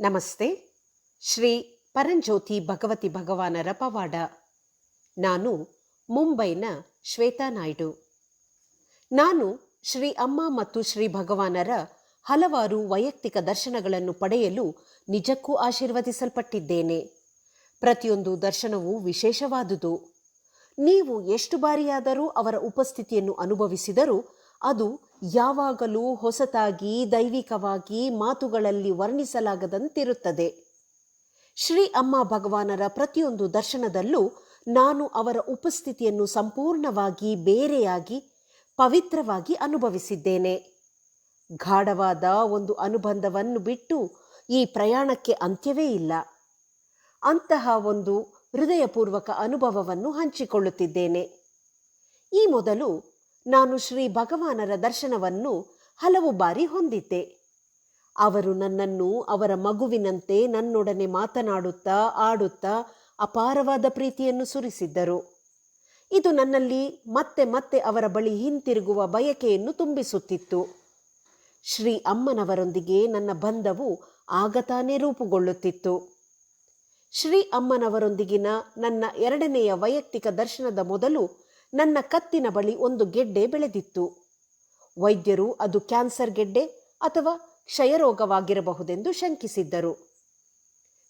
ನಮಸ್ತೆ. ಶ್ರೀ ಪರಂಜ್ಯೋತಿ ಭಗವತಿ ಭಗವಾನರ ಪವಾಡ. ನಾನು ಮುಂಬೈನ ಶ್ವೇತಾ ನಾಯ್ಡು. ನಾನು ಶ್ರೀ ಅಮ್ಮ ಮತ್ತು ಶ್ರೀ ಭಗವಾನರ ಹಲವಾರು ವೈಯಕ್ತಿಕ ದರ್ಶನಗಳನ್ನು ಪಡೆಯಲು ನಿಜಕ್ಕೂ ಆಶೀರ್ವದಿಸಲ್ಪಟ್ಟಿದ್ದೇನೆ. ಪ್ರತಿಯೊಂದು ದರ್ಶನವೂ ವಿಶೇಷವಾದುದು. ನೀವು ಎಷ್ಟು ಬಾರಿಯಾದರೂ ಅವರ ಉಪಸ್ಥಿತಿಯನ್ನು ಅನುಭವಿಸಿದರೂ ಅದು ಯಾವಾಗಲೂ ಹೊಸತಾಗಿ, ದೈವಿಕವಾಗಿ ಮಾತುಗಳಲ್ಲಿ ವರ್ಣಿಸಲಾಗದಂತಿರುತ್ತದೆ. ಶ್ರೀ ಅಮ್ಮ ಭಗವಾನರ ಪ್ರತಿಯೊಂದು ದರ್ಶನದಲ್ಲೂ ನಾನು ಅವರ ಉಪಸ್ಥಿತಿಯನ್ನು ಸಂಪೂರ್ಣವಾಗಿ ಬೇರೆಯಾಗಿ, ಪವಿತ್ರವಾಗಿ ಅನುಭವಿಸಿದ್ದೇನೆ. ಗಾಢವಾದ ಒಂದು ಅನುಬಂಧವನ್ನು ಬಿಟ್ಟು ಈ ಪ್ರಯಾಣಕ್ಕೆ ಅಂತ್ಯವೇ ಇಲ್ಲ. ಅಂತಹ ಒಂದು ಹೃದಯಪೂರ್ವಕ ಅನುಭವವನ್ನು ಹಂಚಿಕೊಳ್ಳುತ್ತಿದ್ದೇನೆ. ಈ ಮೊದಲು ನಾನು ಶ್ರೀ ಭಗವಾನರ ದರ್ಶನವನ್ನು ಹಲವು ಬಾರಿ ಹೊಂದಿದ್ದೆ. ಅವರು ನನ್ನನ್ನು ಅವರ ಮಗುವಿನಂತೆ ನನ್ನೊಡನೆ ಮಾತನಾಡುತ್ತಾ ಆಡುತ್ತಾ ಅಪಾರವಾದ ಪ್ರೀತಿಯನ್ನು ಸುರಿಸಿದ್ದರು. ಇದು ನನ್ನಲ್ಲಿ ಮತ್ತೆ ಮತ್ತೆ ಅವರ ಬಳಿ ಹಿಂತಿರುಗುವ ಬಯಕೆಯನ್ನು ತುಂಬಿಸುತ್ತಿತ್ತು. ಶ್ರೀ ಅಮ್ಮನವರೊಂದಿಗೆ ನನ್ನ ಬಂಧವು ಆಗತಾನೇ ರೂಪುಗೊಳ್ಳುತ್ತಿತ್ತು. ಶ್ರೀ ಅಮ್ಮನವರೊಂದಿಗಿನ ನನ್ನ ಎರಡನೆಯ ವೈಯಕ್ತಿಕ ದರ್ಶನದ ಮೊದಲು ನನ್ನ ಕತ್ತಿನ ಬಳಿ ಒಂದು ಗೆಡ್ಡೆ ಬೆಳೆದಿತ್ತು. ವೈದ್ಯರು ಅದು ಕ್ಯಾನ್ಸರ್ ಗೆಡ್ಡೆ ಅಥವಾ ಕ್ಷಯರೋಗವಾಗಿರಬಹುದೆಂದು ಶಂಕಿಸಿದ್ದರು.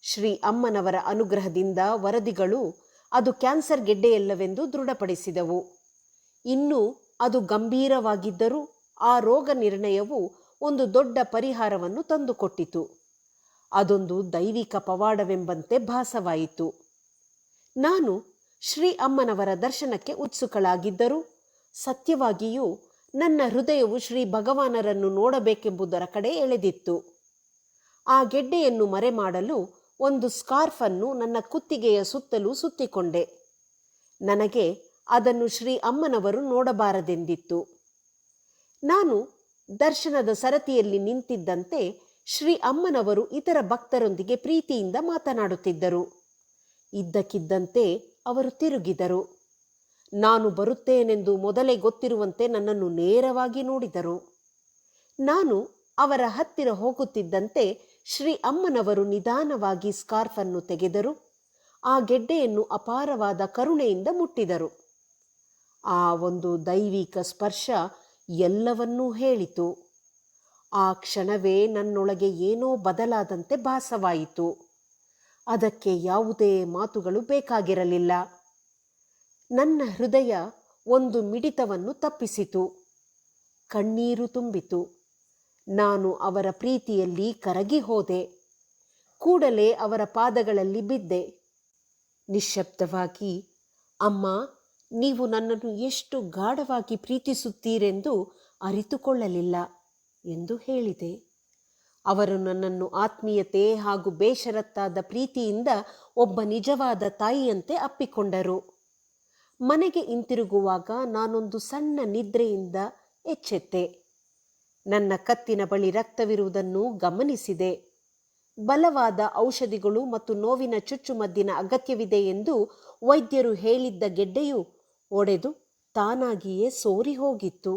ಶ್ರೀ ಅಮ್ಮನವರ ಅನುಗ್ರಹದಿಂದ ವರದಿಗಳು ಅದು ಕ್ಯಾನ್ಸರ್ ಗೆಡ್ಡೆಯಲ್ಲವೆಂದು ದೃಢಪಡಿಸಿದವು. ಇನ್ನೂ ಅದು ಗಂಭೀರವಾಗಿದ್ದರೂ ಆ ರೋಗ ನಿರ್ಣಯವು ಒಂದು ದೊಡ್ಡ ಪರಿಹಾರವನ್ನು ತಂದುಕೊಟ್ಟಿತು. ಅದೊಂದು ದೈವಿಕ ಪವಾಡವೆಂಬಂತೆ ಭಾಸವಾಯಿತು. ನಾನು ಶ್ರೀ ಅಮ್ಮನವರ ದರ್ಶನಕ್ಕೆ ಉತ್ಸುಕಳಾಗಿದ್ದರು. ಸತ್ಯವಾಗಿಯೂ ನನ್ನ ಹೃದಯವು ಶ್ರೀ ಭಗವಾನರನ್ನು ನೋಡಬೇಕೆಂಬುದರ ಕಡೆ ಎಳೆದಿತ್ತು. ಆ ಗೆಡ್ಡೆಯನ್ನು ಮರೆಮಾಡಲು ಒಂದು ಸ್ಕಾರ್ಫನ್ನು ನನ್ನ ಕುತ್ತಿಗೆಯ ಸುತ್ತಲೂ ಸುತ್ತಿಕೊಂಡೆ. ನನಗೆ ಅದನ್ನು ಶ್ರೀ ಅಮ್ಮನವರು ನೋಡಬಾರದೆಂದಿತ್ತು. ನಾನು ದರ್ಶನದ ಸರತಿಯಲ್ಲಿ ನಿಂತಿದ್ದಂತೆ ಶ್ರೀ ಅಮ್ಮನವರು ಇತರ ಭಕ್ತರೊಂದಿಗೆ ಪ್ರೀತಿಯಿಂದ ಮಾತನಾಡುತ್ತಿದ್ದರು. ಇದ್ದಕ್ಕಿದ್ದಂತೆ ಅವರು ತಿರುಗಿದರು. ನಾನು ಬರುತ್ತೇನೆಂದು ಮೊದಲೇ ಗೊತ್ತಿರುವಂತೆ ನನ್ನನ್ನು ನೇರವಾಗಿ ನೋಡಿದರು. ನಾನು ಅವರ ಹತ್ತಿರ ಹೋಗುತ್ತಿದ್ದಂತೆ ಶ್ರೀ ಅಮ್ಮನವರು ನಿಧಾನವಾಗಿ ಸ್ಕಾರ್ಫನ್ನು ತೆಗೆದರು. ಆ ಗೆಡ್ಡೆಯನ್ನು ಅಪಾರವಾದ ಕರುಣೆಯಿಂದ ಮುಟ್ಟಿದರು. ಆ ಒಂದು ದೈವಿಕ ಸ್ಪರ್ಶ ಎಲ್ಲವನ್ನೂ ಹೇಳಿತು. ಆ ಕ್ಷಣವೇ ನನ್ನೊಳಗೆ ಏನೋ ಬದಲಾದಂತೆ ಭಾಸವಾಯಿತು. ಅದಕ್ಕೆ ಯಾವುದೇ ಮಾತುಗಳು ಬೇಕಾಗಿರಲಿಲ್ಲ. ನನ್ನ ಹೃದಯ ಒಂದು ಮಿಡಿತವನ್ನು ತಪ್ಪಿಸಿತು. ಕಣ್ಣೀರು ತುಂಬಿತು. ನಾನು ಅವರ ಪ್ರೀತಿಯಲ್ಲಿ ಕರಗಿ ಹೋದೆ. ಕೂಡಲೇ ಅವರ ಪಾದಗಳಲ್ಲಿ ಬಿದ್ದೆ. ನಿಶ್ಶಬ್ದವಾಗಿ, ಅಮ್ಮ, ನೀವು ನನ್ನನ್ನು ಎಷ್ಟು ಗಾಢವಾಗಿ ಪ್ರೀತಿಸುತ್ತೀರೆಂದು ಅರಿತುಕೊಳ್ಳಲಿಲ್ಲ ಎಂದು ಹೇಳಿದೆ. ಅವರು ನನ್ನನ್ನು ಆತ್ಮೀಯತೆ ಹಾಗೂ ಬೇಷರತ್ತಾದ ಪ್ರೀತಿಯಿಂದ ಒಬ್ಬ ನಿಜವಾದ ತಾಯಿಯಂತೆ ಅಪ್ಪಿಕೊಂಡರು. ಮನೆಗೆ ಹಿಂತಿರುಗುವಾಗ ನಾನೊಂದು ಸಣ್ಣ ನಿದ್ರೆಯಿಂದ ಎಚ್ಚೆತ್ತೆ. ನನ್ನ ಕತ್ತಿನ ಬಳಿ ರಕ್ತವಿರುವುದನ್ನು ಗಮನಿಸಿದೆ. ಬಲವಾದ ಔಷಧಿಗಳು ಮತ್ತು ನೋವಿನ ಚುಚ್ಚುಮದ್ದಿನ ಅಗತ್ಯವಿದೆ ಎಂದು ವೈದ್ಯರು ಹೇಳಿದ್ದ ಗೆಡ್ಡೆಯು ಒಡೆದು ತಾನಾಗಿಯೇ ಸೋರಿ ಹೋಗಿತ್ತು.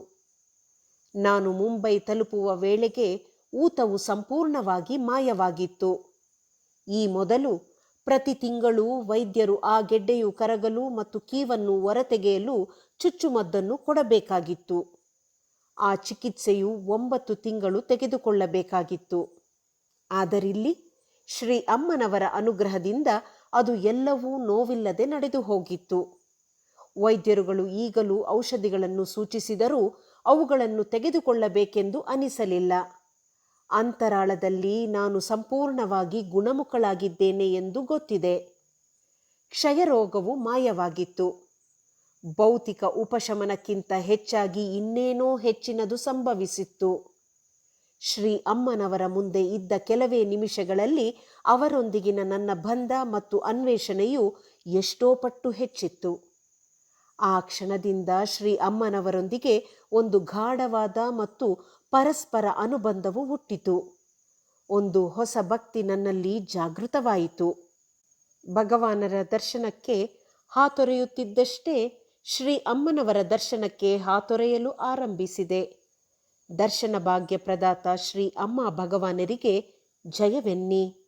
ನಾನು ಮುಂಬೈ ತಲುಪುವ ವೇಳೆಗೆ ಊತವು ಸಂಪೂರ್ಣವಾಗಿ ಮಾಯವಾಗಿತ್ತು. ಈ ಮೊದಲು ಪ್ರತಿ ತಿಂಗಳು ವೈದ್ಯರು ಆ ಗೆಡ್ಡೆಯು ಕರಗಲು ಮತ್ತು ಕೀವನ್ನು ಹೊರತೆಗೆಯಲು ಚುಚ್ಚುಮದ್ದನ್ನು ಕೊಡಬೇಕಾಗಿತ್ತು. ಆ ಚಿಕಿತ್ಸೆಯು ಒಂಬತ್ತು ತಿಂಗಳು ತೆಗೆದುಕೊಳ್ಳಬೇಕಾಗಿತ್ತು. ಆದರಿಲ್ಲಿ ಶ್ರೀ ಅಮ್ಮನವರ ಅನುಗ್ರಹದಿಂದ ಅದು ಎಲ್ಲವೂ ನೋವಿಲ್ಲದೆ ನಡೆದು ಹೋಗಿತ್ತು. ವೈದ್ಯರುಗಳು ಈಗಲೂ ಔಷಧಿಗಳನ್ನು ಸೂಚಿಸಿದರೂ ಅವುಗಳನ್ನು ತೆಗೆದುಕೊಳ್ಳಬೇಕೆಂದು ಅನಿಸಲಿಲ್ಲ. ಅಂತರಾಳದಲ್ಲಿ ನಾನು ಸಂಪೂರ್ಣವಾಗಿ ಗುಣಮುಖಳಾಗಿದ್ದೇನೆ ಎಂದು ಗೊತ್ತಿದೆ. ಕ್ಷಯರೋಗವು ಮಾಯವಾಗಿತ್ತು. ಭೌತಿಕ ಉಪಶಮನಕ್ಕಿಂತ ಹೆಚ್ಚಾಗಿ ಇನ್ನೇನೋ ಹೆಚ್ಚಿನದು ಸಂಭವಿಸಿತ್ತು. ಶ್ರೀ ಅಮ್ಮನವರ ಮುಂದೆ ಇದ್ದ ಕೆಲವೇ ನಿಮಿಷಗಳಲ್ಲಿ ಅವರೊಂದಿಗಿನ ನನ್ನ ಬಂಧ ಮತ್ತು ಅನ್ವೇಷಣೆಯು ಎಷ್ಟೋ ಪಟ್ಟು ಹೆಚ್ಚಿತ್ತು. ಆ ಕ್ಷಣದಿಂದ ಶ್ರೀ ಅಮ್ಮನವರೊಂದಿಗೆ ಒಂದು ಗಾಢವಾದ ಮತ್ತು ಪರಸ್ಪರ ಅನುಬಂಧವು ಹುಟ್ಟಿತು. ಒಂದು ಹೊಸ ಭಕ್ತಿ ನನ್ನಲ್ಲಿ ಜಾಗೃತವಾಯಿತು. ಭಗವಾನರ ದರ್ಶನಕ್ಕೆ ಹಾತೊರೆಯುತ್ತಿದ್ದಷ್ಟೇ ಶ್ರೀ ಅಮ್ಮನವರ ದರ್ಶನಕ್ಕೆ ಹಾತೊರೆಯಲು ಆರಂಭಿಸಿದೆ. ದರ್ಶನ ಭಾಗ್ಯ ಪ್ರದಾತ ಶ್ರೀ ಅಮ್ಮ ಭಗವಾನರಿಗೆ ಜಯವೆನ್ನಿ.